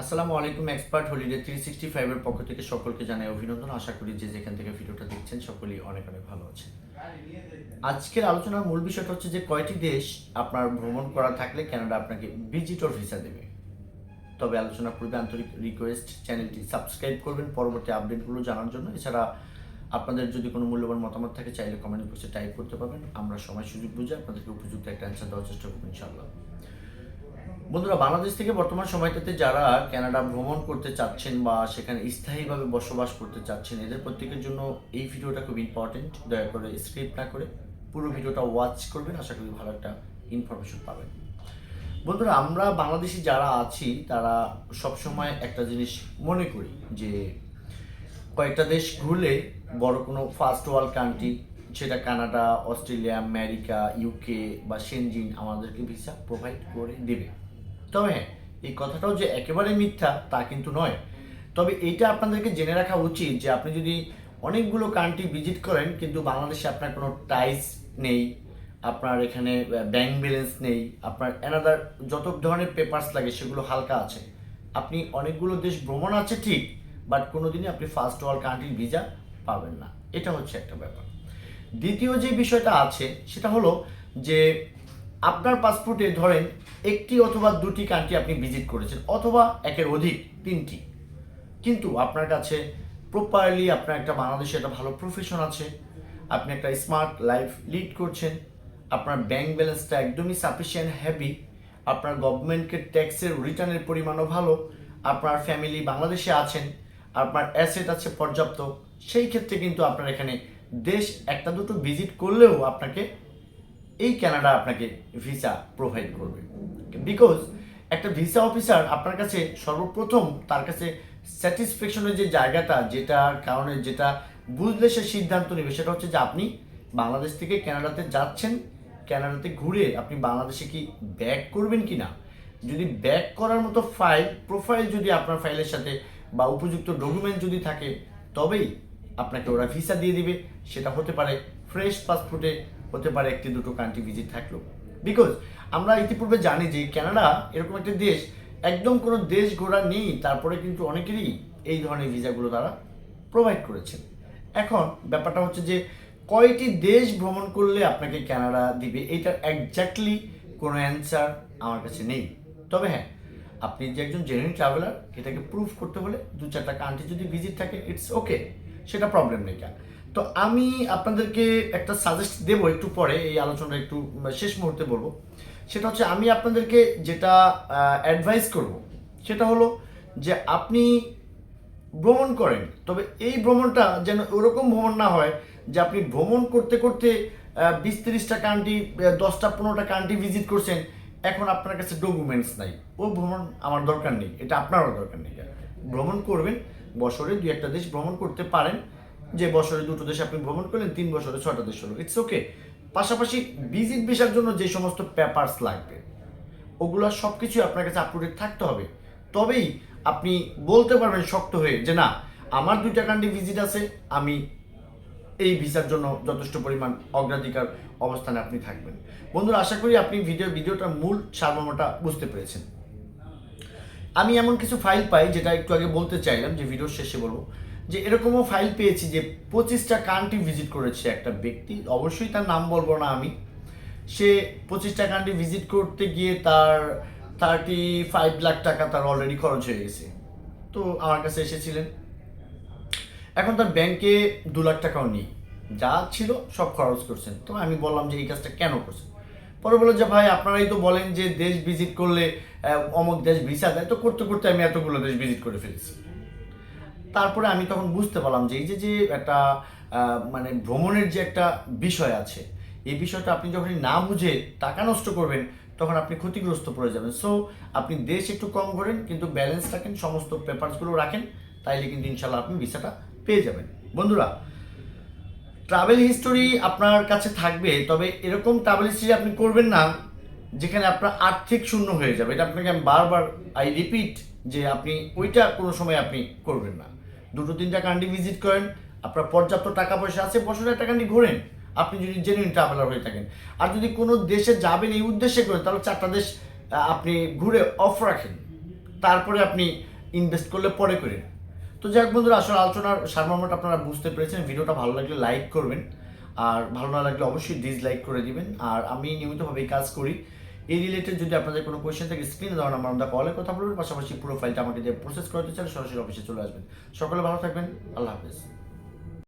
আসসালামু আলাইকুম, expert holiday three sixty ফাইভের পক্ষ থেকে সকলকে জানাই অভিনন্দন। আশা করি যে যেখান থেকে ভিডিওটা দেখছেন, সকলেই অনেক অনেক ভালো আছেন। আজকের আলোচনার মূল বিষয়টা হচ্ছে যে কয়টি দেশ আপনার ভ্রমণ করা থাকলে কানাডা আপনাকে ভিজিটর ভিসা দেবে। তবে আলোচনা পূর্বে আন্তরিক রিকোয়েস্ট চ্যানেলটি সাবস্ক্রাইব করবেন পরবর্তী আপডেটগুলো জানার জন্য। এছাড়া আপনাদের যদি কোনো মূল্যবান মতামত থাকে, চাইলে কমেন্ট বক্সে টাইপ করতে পারবেন। আমরা সময় সুযোগ বুঝে আপনাদেরকে উপযুক্ত একটা অ্যান্সার দেওয়ার চেষ্টা করব, ইনশাআল্লাহ। বন্ধুরা, বাংলাদেশ থেকে বর্তমান সময়টাতে যারা কানাডা ভ্রমণ করতে চাচ্ছেন বা সেখানে স্থায়ীভাবে বসবাস করতে চাচ্ছেন, এদের প্রত্যেকের জন্য এই ভিডিওটা খুব ইম্পর্টেন্ট দয়া করে স্ক্রিপ্ট না করে পুরো ভিডিওটা ওয়াচ করবেন। আশা করি ভালো একটা ইনফরমেশন পাবেন। বন্ধুরা, আমরা বাংলাদেশি যারা আছি, তারা সবসময় একটা জিনিস মনে করি যে কয়েকটা দেশ ঘুরলে বড় কোনো ফার্স্ট ওয়ার্ল্ড কান্ট্রি সেটা কানাডা, অস্ট্রেলিয়া, আমেরিকা ইউকে বা সেনজিন আমাদেরকে ভিসা প্রোভাইড করে দেবে। তবে হ্যাঁ এই কথাটাও যে একেবারে মিথ্যা, তা কিন্তু নয়। তবে এইটা আপনাদেরকে জেনে রাখা উচিত যে আপনি যদি অনেকগুলো কান্ট্রি ভিজিট করেন, কিন্তু বাংলাদেশে আপনার কোনো টাইস নেই, আপনার এখানে ব্যাংক ব্যালেন্স নেই, আপনার অ্যানাদার যত ধরনের পেপারস লাগে, সেগুলো হালকা আছে। আপনি অনেকগুলো দেশ ভ্রমণ আছে ঠিক বাট কোনোদিনই আপনি ফার্স্ট ওয়ার্ল্ড কান্ট্রির ভিসা পাবেন না। এটা হচ্ছে একটা ব্যাপার। দ্বিতীয় যে বিষয়টা আছে, সেটা হলো যে আপনার পাসপোর্টে ধরেন একটি অথবা দুটি কান্ট্রি আপনি ভিজিট করেছেন, অথবা একের অধিক তিনটি। কিন্তু আপনার কাছে প্রপারলি আপনার একটা বাংলাদেশে একটা ভালো প্রফেশন আছে, আপনি একটা স্মার্ট লাইফ লিড করছেন, আপনার ব্যাংক ব্যালেন্সটা একদমই সাফিসিয়েন্ট হ্যাভি আপনার গভর্নমেন্টকে ট্যাক্সের রিটার্নের পরিমাণও ভালো, আপনার ফ্যামিলি বাংলাদেশে আছেন, আপনার অ্যাসেট আছে পর্যাপ্ত, সেই ক্ষেত্রে কিন্তু আপনার এখানে দেশ একটা দুটো ভিজিট করলেও আপনাকে এই কানাডা আপনাকে ভিসা প্রোভাইড করবে। বিকজ একটা ভিসা অফিসার আপনার কাছে সর্বপ্রথম তার কাছে স্যাটিসফ্যাকশনের যে জায়গাটা, যেটার কারণে যেটা বুঝলে সে সিদ্ধান্ত নেবে, সেটা হচ্ছে যে আপনি বাংলাদেশ থেকে কানাডাতে যাচ্ছেন ক্যানাডাতে ঘুরে আপনি বাংলাদেশে কি ব্যাক করবেন কি না যদি ব্যাক করার মতো ফাইল প্রোফাইল যদি আপনার ফাইলের সাথে বা উপযুক্ত ডকুমেন্ট যদি থাকে, তবেই আপনাকে ওরা ভিসা দিয়ে দিবে। সেটা হতে পারে ফ্রেশ পাসপোর্টে হতে পারে একটি দুটো কান্ট্রি ভিজিট থাকল। বিকজ আমরা ইতিপূর্বে জানি যে কানাডা এরকম একটি দেশ, একদম কোনো দেশ ঘোরা নেই, তারপরে কিন্তু অনেকেরই এই ধরনের ভিসাগুলো তারা প্রোভাইড করেছেন। এখন ব্যাপারটা হচ্ছে যে কয়টি দেশ ভ্রমণ করলে আপনাকে কানাডা দিবে, এইটার একজাক্টলি কোনো অ্যান্সার আমার কাছে নেই। তবে হ্যাঁ আপনি যে একজন জেনুইন ট্রাভেলার এটাকে প্রুফ করতে হলে দু চারটা কান্ট্রি যদি ভিজিট থাকে ইটস ওকে সেটা প্রবলেম নেই কেন? তো আমি আপনাদেরকে একটা সাজেস্ট দেবো একটু পরে, এই আলোচনাটা একটু শেষ মুহূর্তে বলব। সেটা হচ্ছে আমি আপনাদেরকে যেটা অ্যাডভাইস করব, সেটা হলো যে আপনি ভ্রমণ করেন, তবে এই ভ্রমণটা যেন ওরকম ভ্রমণ না হয় যে আপনি ভ্রমণ করতে করতে বিশ তিরিশটা কান্ট্রি দশটা পনেরোটা কান্ট্রি ভিজিট করছেন, এখন আপনার কাছে ডকুমেন্টস নাই। ও ভ্রমণ আমার দরকার নেই, এটা আপনারও দরকার নেই। ভ্রমণ করবেন, বছরে দুই একটা দেশ ভ্রমণ করতে পারেন যে বছরে দুটো দেশ আপনি ভ্রমণ করলেন, তিন বছরে ছটা দেশ হলো। ইটস ওকে পাশাপাশি ভিজিট ভিসার জন্য যে সমস্ত পেপারস লাগবে, ওগুলো সব কিছুই আপনার কাছে আপটুডেট থাকতে হবে। তবেই আপনি বলতে পারবেন শক্ত হয়ে যে না, আমার দুইটা কান্ট্রি ভিজিট আছে, আমি এই ভিসার জন্য যথেষ্ট পরিমাণ অগ্রাধিকার অবস্থানে আপনি থাকবেন। বন্ধুরা, আশা করি আপনি ভিডিও ভিডিওটার মূল সারমর্মটা বুঝতে পেরেছেন। আমি এমন কিছু ফাইল পাই যেটা একটু আগে বলতে চাইলাম, যে ভিডিওর শেষে বলব। যে এরকমও ফাইল পেয়েছি যে পঁচিশটা কান্ট্রি ভিজিট করেছে একটা ব্যক্তি, অবশ্যই তার নাম বলব না আমি। সে পঁচিশটা কান্ট্রি ভিজিট করতে গিয়ে তার থার্টি ফাইভ লাখ টাকা তার অলরেডি খরচ হয়ে গেছে। তো আমার কাছে এসেছিলেন। এখন তার ব্যাংকে দু লাখ টাকাও নেই। যা ছিল সব খরচ করছেন। তো আমি বললাম যে এই কাজটা কেন করছেন? পরে বলল যে, ভাই, আপনারাই তো বলেন যে দেশ ভিজিট করলে অমুক দেশ ভিসা দেয়। তো করতে করতে আমি এতগুলো দেশ ভিজিট করে ফেলেছি। তারপরে আমি তখন বুঝতে পারলাম যে এই যে যে একটা মানে ভ্রমণের যে একটা বিষয় আছে, এই বিষয়টা আপনি যখন না বুঝে টাকা নষ্ট করবেন, তখন আপনি ক্ষতিগ্রস্ত পড়ে যাবেন। সো আপনি দেশ একটু কম করেন কিন্তু ব্যালেন্স রাখেন, সমস্ত পেপারসগুলো রাখেন, তাইলে কিন্তু ইনশাল্লাহ আপনি ভিসাটা পেয়ে যাবেন। বন্ধুরা ট্রাভেল হিস্টোরি আপনার কাছে থাকবে, তবে এরকম ট্রাভেল হিস্টোরি আপনি করবেন না, যেখানে আপনার আর্থিক শূন্য হয়ে যাবে। এটা আপনাকে আমি বারবার আই রিপিট যে আপনি ওইটা কোনো সময় আপনি করবেন না। দুটো তিনটা কান্ট্রি ভিজিট করেন, আপনার পর্যাপ্ত টাকা পয়সা আছে, বছরে একটা কান্ট্রি ঘোরেন। আপনি যদি জেনুইন ট্রাভেলার হয়ে থাকেন। আর যদি কোনো দেশে যাবেন এই উদ্দেশ্যে করেন তাহলে চারটা দেশ আপনি ঘুরে অফ রাখেন। তারপরে আপনি ইনভেস্ট করলে পরে করেন তো যাই হোক বন্ধুরা, আসলে আলোচনার সারমর্মটা আপনারা বুঝতে পেরেছেন। ভিডিওটা ভালো লাগলে লাইক করবেন। আর ভালো না লাগলে অবশ্যই ডিসলাইক করে দিবেন। আর আমি নিয়মিতভাবে এই কাজ করি। এই রিলেটেড যদি আপনাদের কোনো কোয়েশ্চেন থাকে স্ক্রিনে দেওয়া নাম্বার আমরা কলে কথা বলবেন পাশাপাশি পুরো ফাইলটা আমাকে দিয়ে প্রসেস করতে চান, সরাসরি অফিসে চলে আসবেন। সকলে ভালো থাকবেন, আল্লাহ হাফেজ।